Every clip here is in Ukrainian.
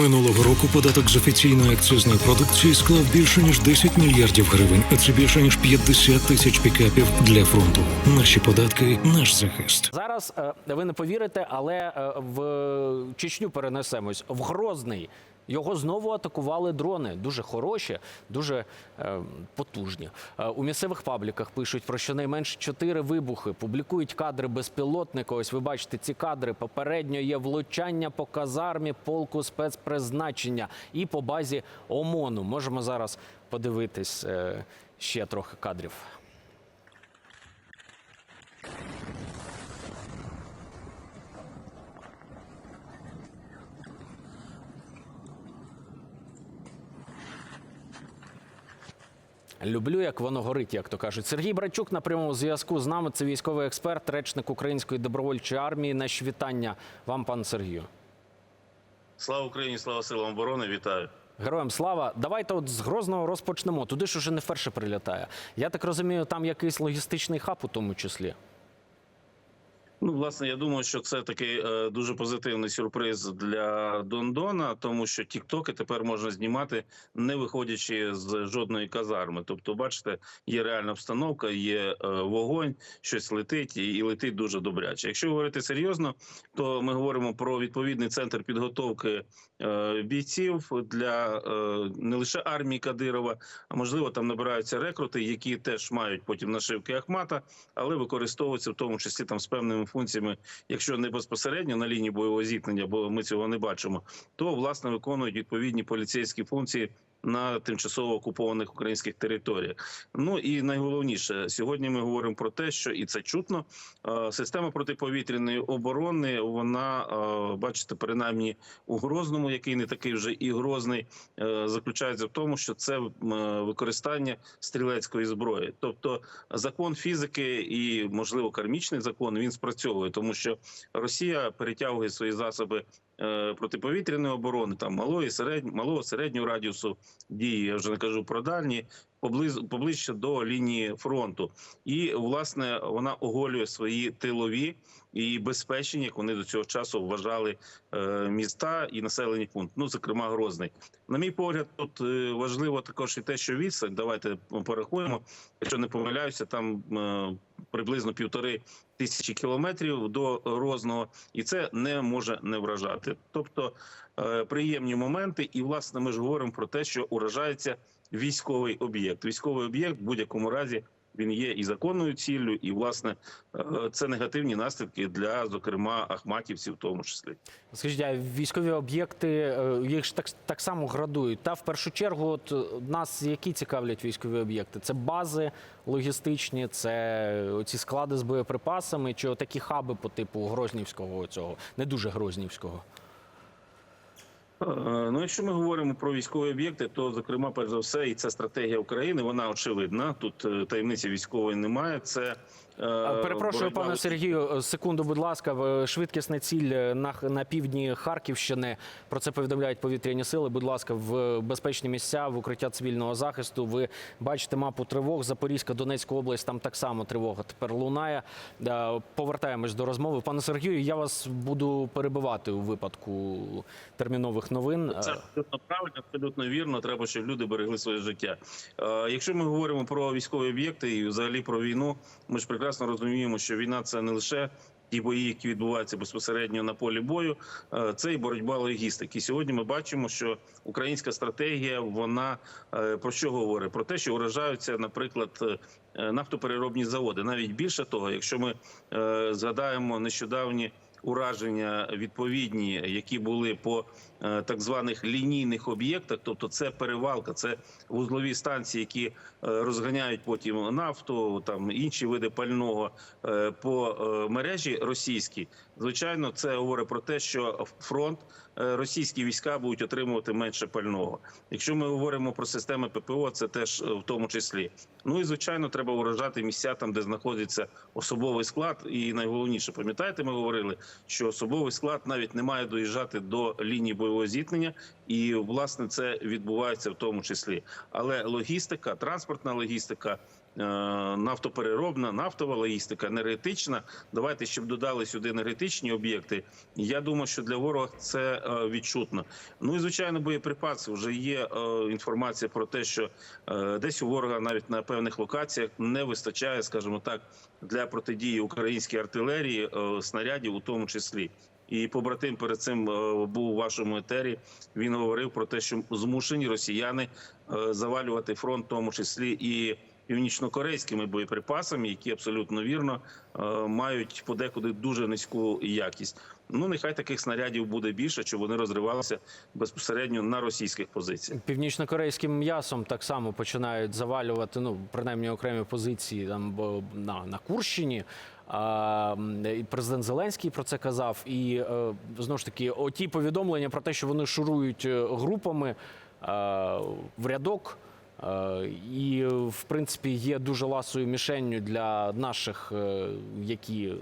Минулого року податок з офіційної акцизної продукції склав більше ніж 10 мільярдів гривень, а це більше ніж 50 тисяч пікапів для фронту. Наші податки, наш захист. Зараз е, ви не повірите, але е, в Чечню перенесемось в Грозний. Його знову атакували дрони. Дуже хороші, дуже е, потужні. Е, у місцевих пабліках пишуть про щонайменш чотири вибухи. Публікують кадри безпілотника. Ось ви бачите ці кадри. Попередньо є влучання по казармі полку спецпризначення і по базі ОМОНу. Можемо зараз подивитись е, ще трохи кадрів. Люблю, як воно горить, як то кажуть. Сергій Брачук на прямому зв'язку з нами. Це військовий експерт, речник Української добровольчої армії. Наші вітання вам, пан Сергію. Слава Україні, слава силам оборони, вітаю. Героям слава. Давайте от з Грозного розпочнемо. Туди ж уже не вперше прилітає. Я так розумію, там якийсь логістичний хаб у тому числі. Ну, власне, я думаю, що це такий е, дуже позитивний сюрприз для Дондона, тому що тіктоки тепер можна знімати, не виходячи з жодної казарми. Тобто, бачите, є реальна обстановка, є е, вогонь, щось летить і, і летить дуже добряче. Якщо говорити серйозно, то ми говоримо про відповідний центр підготовки е, бійців для е, не лише армії Кадирова, а можливо там набираються рекрути, які теж мають потім нашивки Ахмата, але використовуються в тому числі там з певними функціями, якщо не безпосередньо на лінії бойового зіткнення, бо ми цього не бачимо, то власне виконують відповідні поліцейські функції. На тимчасово окупованих українських територіях. Ну і найголовніше сьогодні ми говоримо про те, що і це чутно. е, Система протиповітряної оборони, вона е, бачите, принаймні у Грозному, який не такий вже і грозний, е, заключається в тому, що це використання стрілецької зброї, тобто закон фізики і можливо кармічний закон він спрацьовує, тому що Росія перетягує свої засоби протиповітряної оборони, там малої середнь, малого середнього радіусу дії. Я вже не кажу про дальні. Поблизу поближче до лінії фронту, і власне вона оголює свої тилові і безпечні, як вони до цього часу вважали е, міста і населені пункти. Ну зокрема, Грозний. На мій погляд, тут е, важливо також і те, що відстань. Давайте порахуємо. Якщо не помиляюся, там е, приблизно півтори тисячі кілометрів до розного, і це не може не вражати. Тобто е, приємні моменти, і власне ми ж говоримо про те, що уражається військовий об'єкт. Військовий об'єкт в будь-якому разі. Він є і законною ціллю, і власне е, це негативні наслідки для, зокрема, ахматівців, в тому числі. Скажіть, а військові об'єкти е, їх ж так, так само градують. Та в першу чергу, от е, нас які цікавлять військові об'єкти? Це бази логістичні, це оці склади з боєприпасами, чи такі хаби по типу Грознівського цього, не дуже Грознівського. Е, Ну, якщо ми говоримо про військові об'єкти, то зокрема, перш за все, і це стратегія України. Вона очевидна. Тут е, таємниці військової немає. Це е, Перепрошую, пане Сергію, секунду, будь ласка, швидкісна ціль на, на півдні Харківщини. Про це повідомляють повітряні сили. Будь ласка, в безпечні місця, в укриття цивільного захисту. Ви бачите мапу тривог. Запорізька, Донецька область, там так само тривога тепер лунає. Повертаємось до розмови. Пане Сергію, я вас буду перебивати у випадку термінових новин. Це Е, абсолютно правильно, абсолютно вірно. Треба, щоб люди берегли своє життя. Е, Якщо ми говоримо про військові об'єкти і взагалі про війну, ми ж прекрасно розуміємо, що війна це не лише ті бої, які відбуваються безпосередньо на полі бою, е, це і боротьба логістики. І Сьогодні ми бачимо, що українська стратегія вона про що говорить? Про те, що вражаються, наприклад, нафтопереробні заводи. Навіть більше того, якщо ми згадаємо нещодавні ураження відповідні, які були по так званих лінійних об'єктах, тобто це перевалка, це вузлові станції, які е, розганяють потім нафту, там інші види пального е, по е, мережі російській. Звичайно, це говорить про те, що фронт е, російські війська будуть отримувати менше пального. Якщо ми говоримо про системи ППО, це теж е, в тому числі. Ну і звичайно, треба вражати місця там, де знаходиться особовий склад. І найголовніше, пам'ятаєте, ми говорили, що особовий склад навіть не має доїжджати до лінії бойового зіткнення, і власне це відбувається в тому числі. Але логістика, транспортна логістика нафтопереробна, нафтова логістика, енергетична. Давайте щоб додали сюди енергетичні об'єкти. Я думаю, що для ворога це е, відчутно. Ну і звичайно, боєприпаси вже є е, інформація про те, що е, десь у ворога навіть на певних локаціях не вистачає, скажімо так, для протидії українській артилерії е, снарядів, у тому числі. І побратим перед цим е, був у вашому етері. Він говорив про те, що змушені росіяни е, завалювати фронт, в тому числі і північнокорейськими боєприпасами, які абсолютно вірно е, мають подекуди дуже низьку якість. Ну нехай таких снарядів буде більше, щоб вони розривалися безпосередньо на російських позиціях. Північно-корейським м'ясом так само починають завалювати, ну принаймні окремі позиції там на, на Курщині. Президент Зеленський про це казав. І е, знову ж таки, оті повідомлення про те, що вони шурують е, групами е, в рядок. Е, І, в принципі, є дуже ласою мішенню для наших, е, які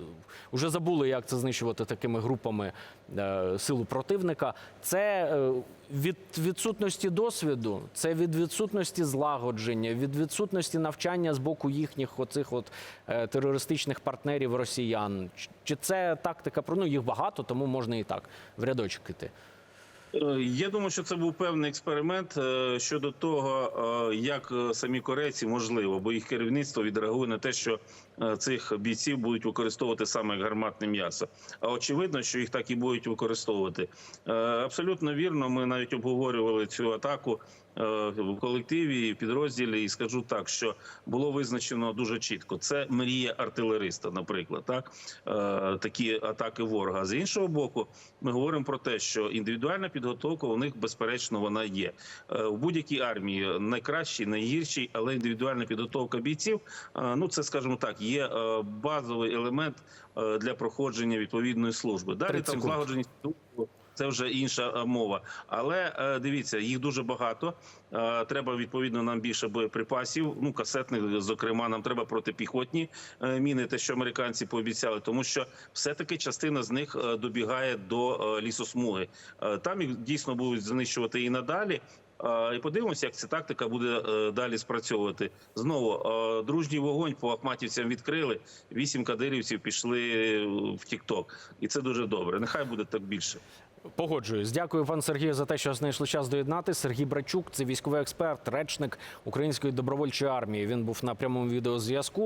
вже забули, як це знищувати такими групами е, силу противника. Це від відсутності досвіду, це від відсутності злагодження, від відсутності навчання з боку їхніх оцих от терористичних партнерів росіян. Чи це тактика ну їх багато, тому можна і так в рядочок. Е, Я думаю, що це був певний експеримент е, щодо того, е, як самі корейці можливо, бо їх керівництво відреагує на те, що цих бійців будуть використовувати саме як гарматне м'ясо. А очевидно, що їх так і будуть використовувати. Абсолютно вірно. Ми навіть обговорювали цю атаку в колективі і підрозділі, і скажу так, що було визначено дуже чітко. Це мрія артилериста, наприклад, так Е, такі атаки ворога. З іншого боку, ми говоримо про те, що індивідуальна підготовка у них безперечно вона є Е, в будь-якій армії. Найкращий, найгірший, але індивідуальна підготовка бійців. е, Ну це скажімо так, є е, базовий елемент е, для проходження відповідної служби. Далі там злагодженість це вже інша е, мова. Але е, дивіться, їх дуже багато. Е, Треба відповідно нам більше боєприпасів. Ну касетних, зокрема, нам треба протипіхотні міни, те, що американці пообіцяли, тому що все-таки частина з них добігає до лісосмуги. Там їх дійсно будуть знищувати і надалі. І подивимося, як ця тактика буде далі спрацьовувати. Знову дружній вогонь по ахматівцям відкрили. Вісім кадирівців пішли в Тікток, і це дуже добре. Нехай буде так більше. Погоджуюсь. Дякую, пан Сергію, за те, що знайшли час доєднати. Сергій Брачук, це військовий експерт, речник Української добровольчої армії. Він був на прямому відеозв'язку.